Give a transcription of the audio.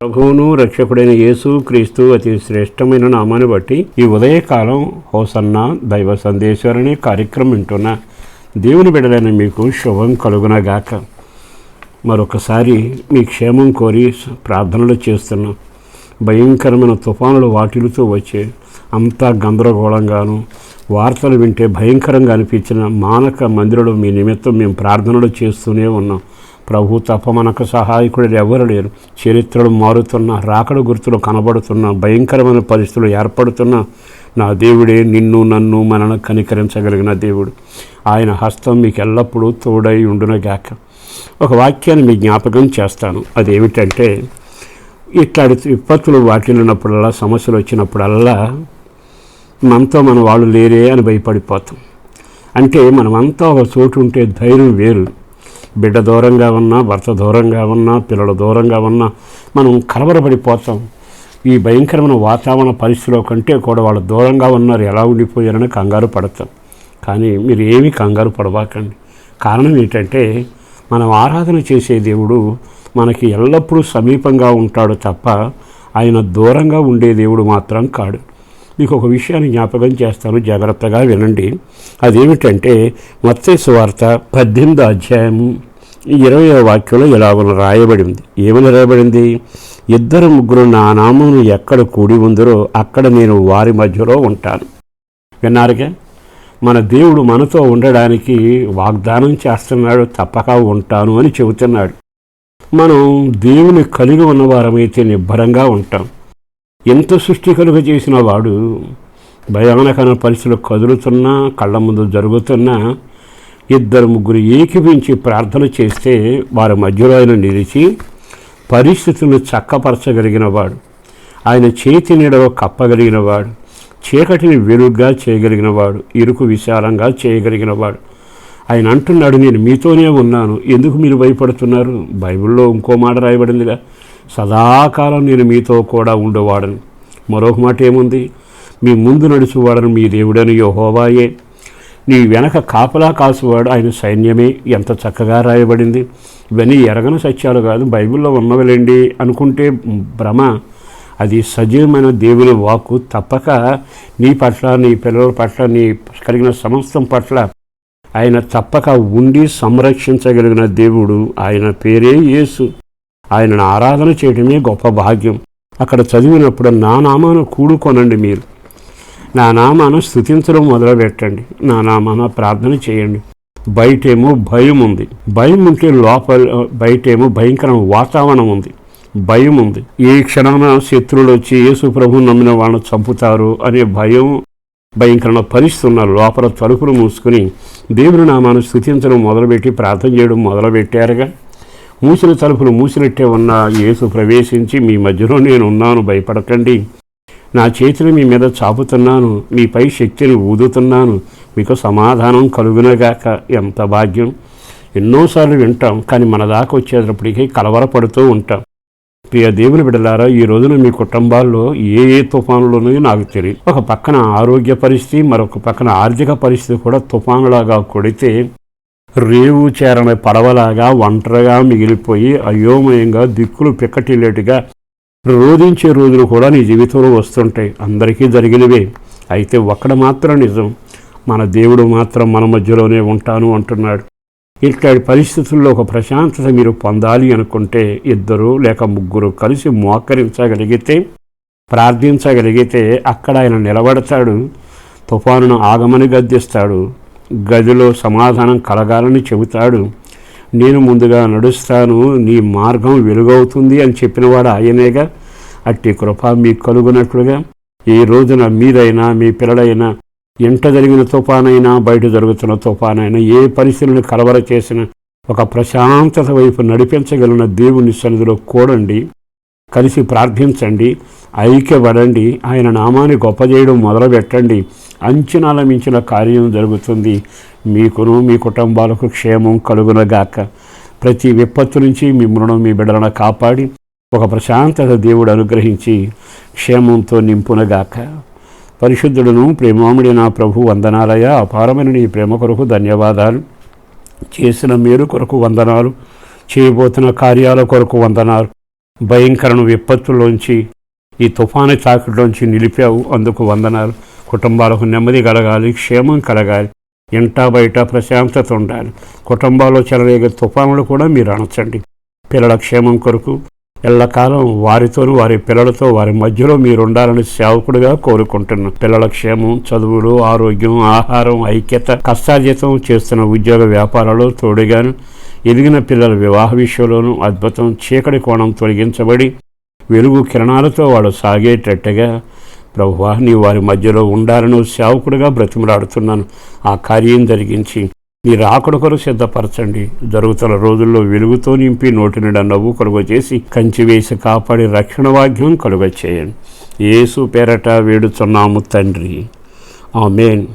ప్రభువును రక్షకుడైన యేసు క్రీస్తు అతి శ్రేష్టమైన నామాన్ని బట్టి ఈ ఉదయకాలం హోసన్న దైవ సందేశ్వరని కార్యక్రమం వింటున్న దేవుని బిడలైన మీకు శుభం కలుగునగాక. మరొకసారి మీ క్షేమం కోరి ప్రార్థనలు చేస్తున్నాం. భయంకరమైన తుఫానులు వాటిలతో వచ్చే అంతా గందరగోళంగాను వార్తలు వింటే భయంకరంగా అనిపించిన మానక మందిరంలో మీ నిమిత్తం మేము ప్రార్థనలు చేస్తూనే ఉన్నాం. ప్రభు తప్ప మనకు సహాయకుడు ఎవరు లేరు. చరిత్రలు మారుతున్న రాకడ గుర్తులు కనబడుతున్న భయంకరమైన పరిస్థితులు ఏర్పడుతున్న నా దేవుడే నిన్ను నన్ను మనను కనికరించగలిగిన దేవుడు. ఆయన హస్తం మీకు ఎల్లప్పుడూ తోడై ఉండునగాక. ఒక వాక్యాన్ని మీ జ్ఞాపకం చేస్తాను. అదేమిటంటే ఇట్లాంటి విపత్తులు వాటిల్లినప్పుడల్లా సమస్యలు వచ్చినప్పుడల్లా మనతో మన వాళ్ళు లేరే అని భయపడిపోతాం. అంటే మనమంతా ఒక చోటు ఉంటే ధైర్యం వేరు. బిడ్డ దూరంగా ఉన్నా భర్త దూరంగా ఉన్నా పిల్లలు దూరంగా ఉన్నా మనం కలవరపడిపోతాం. ఈ భయంకరమైన వాతావరణ పరిస్థితిలో కంటే కూడా వాళ్ళు దూరంగా ఉన్నారు ఎలా ఉండిపోయారని కంగారు పడతాం. కానీ మీరు ఏమీ కంగారు పడబాకండి కారణం ఏంటంటే మనం ఆరాధన చేసే దేవుడు మనకి ఎల్లప్పుడూ సమీపంగా ఉంటాడు తప్ప ఆయన దూరంగా ఉండే దేవుడు మాత్రం కాడు. మీకు ఒక విషయాన్ని జ్ఞాపకం చేస్తాను. జాగ్రత్తగా వినండి. అదేమిటంటే మత్స్య వార్త పద్దెనిమిది అధ్యాయము ఇరవై వాక్యంలో ఇలాగ రాయబడింది. ఏమని రాయబడింది? ఇద్దరు ముగ్గురు నా నామమును ఎక్కడ కూడి ఉందరో అక్కడ నేను వారి మధ్యలో ఉంటాను. విన్నారుగా? మన దేవుడు మనతో ఉండడానికి వాగ్దానం చేస్తున్నాడు తప్పక ఉంటాను అని చెబుతున్నాడు. మనం దేవుని కలిగి ఉన్నవారమైతే నిబ్బరంగా ఉంటాం. ఎంత సృష్టి కలుగ చేసిన వాడు భయానకమైన పరిస్థితులు కదులుతున్నా కళ్ళ ముందు జరుగుతున్నా ఇద్దరు ముగ్గురు ఏకీపించి ప్రార్థన చేస్తే వారి మధ్యలో ఆయన నిలిచి పరిస్థితులను చక్కపరచగలిగిన వాడు. ఆయన చేతి నీడలో కప్పగలిగిన వాడు చీకటిని వెలుగ్గా చేయగలిగిన వాడు ఇరుకు విశాలంగా చేయగలిగిన వాడు. ఆయన అంటున్నాడు నేను మీతోనే ఉన్నాను ఎందుకు మీరు భయపడుతున్నారు? బైబిల్లో ఇంకో మాట రాయబడిందిగా సదాకాలం నేను మీతో కూడా ఉండేవాడని. మరొక మాట ఏముంది? మీ ముందు నడుచువాడని మీ దేవుడని యెహోవాయే. నీ వెనక కాపలా కాసువాడు ఆయన సైన్యమే. ఎంత చక్కగా రాయబడింది. ఇవన్నీ ఎరగని సత్యాలు కాదు బైబిల్లో ఉన్నవలేండి అనుకుంటే భ్రమ. అది సజీవమైన దేవుని వాక్కు తప్పక నీ పట్ల నీ పిల్లల పట్ల నీ కలిగిన సమస్తం పట్ల ఆయన తప్పక ఉండి సంరక్షించగలిగిన దేవుడు. ఆయన పేరే యేసు. ఆయనను ఆరాధన చేయడమే గొప్ప భాగ్యం. అక్కడ చదివినప్పుడు నా నామాను కూడుకొనండి మీరు. నా నామాను స్థుతించడం మొదలుపెట్టండి. నా నామాన ప్రార్థన చేయండి. బయటేమో భయం ఉంది. భయం ఉంటే లోపల బయటేమో భయంకరమైన వాతావరణం ఉంది. భయం ఉంది. ఏ క్షణాన శత్రువులు వచ్చి యేసు ప్రభు నమ్మిన వాళ్ళని చంపుతారు అనే భయం భయంకరమైన పరిస్థితి ఉన్నారు లోపల తలుపులు మూసుకుని దేవుని నామాను స్థుతించడం మొదలుపెట్టి ప్రార్థన చేయడం మొదలుపెట్టారుగా. మూసిన తలుపులు మూసినట్టే ఉన్న యేసు ప్రవేశించి మీ మధ్యలో నేను ఉన్నాను భయపడకండి. నా చేతిని మీ మీద చాపుతున్నాను మీపై శక్తిని ఊదుతున్నాను మీకు సమాధానం కలుగునగాక. ఎంత భాగ్యం! ఎన్నోసార్లు వింటాం కానీ మన దాకా వచ్చేటప్పటికీ కలవరపడుతూ ఉంటాం. ప్రియ దేవుని బిడలారా ఈ రోజున మీ కుటుంబాల్లో ఏ ఏ తుఫానులున్నాయో నాకు తెలియదు. ఒక పక్కన ఆరోగ్య పరిస్థితి మరొక పక్కన ఆర్థిక పరిస్థితి కూడా తుఫానులాగా కొడితే రేవు చేరని పడవలాగా ఒంటరిగా మిగిలిపోయి అయోమయంగా దిక్కులు పిక్కటిల్లేటుగా రోధించే రోజులు కూడా నీ జీవితంలో వస్తుంటాయి. అందరికీ జరిగినవే. అయితే ఒక్కడ మాత్రం నిజం. మన దేవుడు మాత్రం మన మధ్యలోనే ఉంటాను అంటున్నాడు. ఇట్లాంటి పరిస్థితుల్లో ఒక ప్రశాంతత మీరు పొందాలి అనుకుంటే ఇద్దరు లేక ముగ్గురు కలిసి మోకరించగలిగితే ప్రార్థించగలిగితే అక్కడ ఆయన నిలబడతాడు. తుఫానును ఆగమని గద్దిస్తాడు. గదిలో సమాధానం కలగాలని చెబుతాడు. నేను ముందుగా నడుస్తాను నీ మార్గం వెలుగవుతుంది అని చెప్పినవాడు ఆయనేగా? అట్టి కృప మీకు కలుగునట్లుగా. ఈ రోజున మీరైనా మీ పిల్లలైనా ఇంట జరిగిన తుఫానైనా బయట జరుగుతున్న తుఫానైనా ఏ పరిస్థితులను కలవర చేసిన ఒక ప్రశాంతత వైపు నడిపించగలిగిన దేవుని సన్నిధిలో కూడండి. కలిసి ప్రార్థించండి. ఐక్యపడండి. ఆయన నామాన్ని గొప్ప చేయడం మొదలుపెట్టండి. అంచనాల మించిన కార్యం జరుగుతుంది. మీకును మీ కుటుంబాలకు క్షేమం కలుగునగాక ప్రతి విపత్తు నుంచి మిమ్మల్ని మీ బిడ్డలను కాపాడి ఒక ప్రశాంతత దేవుడు అనుగ్రహించి క్షేమంతో నింపునగాక. పరిశుద్ధుడును ప్రేమాముడి నా ప్రభు వందనాలయ. అపారమైన నీ ప్రేమ కొరకు ధన్యవాదాలు. చేసిన మేలు కొరకు వందనాలు. చేయబోతున్న కార్యాల కొరకు వందనాలు. భయంకరణ విపత్తుల్లోంచి ఈ తుఫాను తాకిడిలోంచి నిలిపావు. అందుకు వందనాలు. కుటుంబాలకు నెమ్మది కలగాలి క్షేమం కలగాలి ఇంటా బయట ప్రశాంతత ఉండాలి. కుటుంబాల్లో చెలరేగే తుఫానులు కూడా మీరు అణచండి పిల్లల క్షేమం కొరకు ఎల్లకాలం వారితోనూ వారి పిల్లలతో వారి మధ్యలో మీరు ఉండాలని సేవకుడిగా కోరుకుంటున్నాను. పిల్లల క్షేమం చదువులు ఆరోగ్యం ఆహారం ఐక్యత కష్టార్జితం చేస్తున్న ఉద్యోగ వ్యాపారాలు తోడుగాను ఎదిగిన పిల్లల వివాహ విషయంలోనూ అద్భుతం చీకటి కోణం తొలగించబడి వెలుగు కిరణాలతో వాడు సాగేటట్టుగా ప్రభువా నీ వారి మధ్యలో ఉండాలను సేవకుడిగా బ్రతిమలాడుతున్నాను. ఆ కార్యం జరిగించి నీ రాకడొకరు సిద్ధపరచండి. జరుగుతున్న రోజుల్లో వెలుగుతో నింపి నోటి నిండా నవ్వు కలుగ చేసి కంచి వేసి కాపాడి రక్షణ వాగ్యం కలుగ చేయండి. పేరట వేడుచున్నాము తండ్రి. ఆమెన్.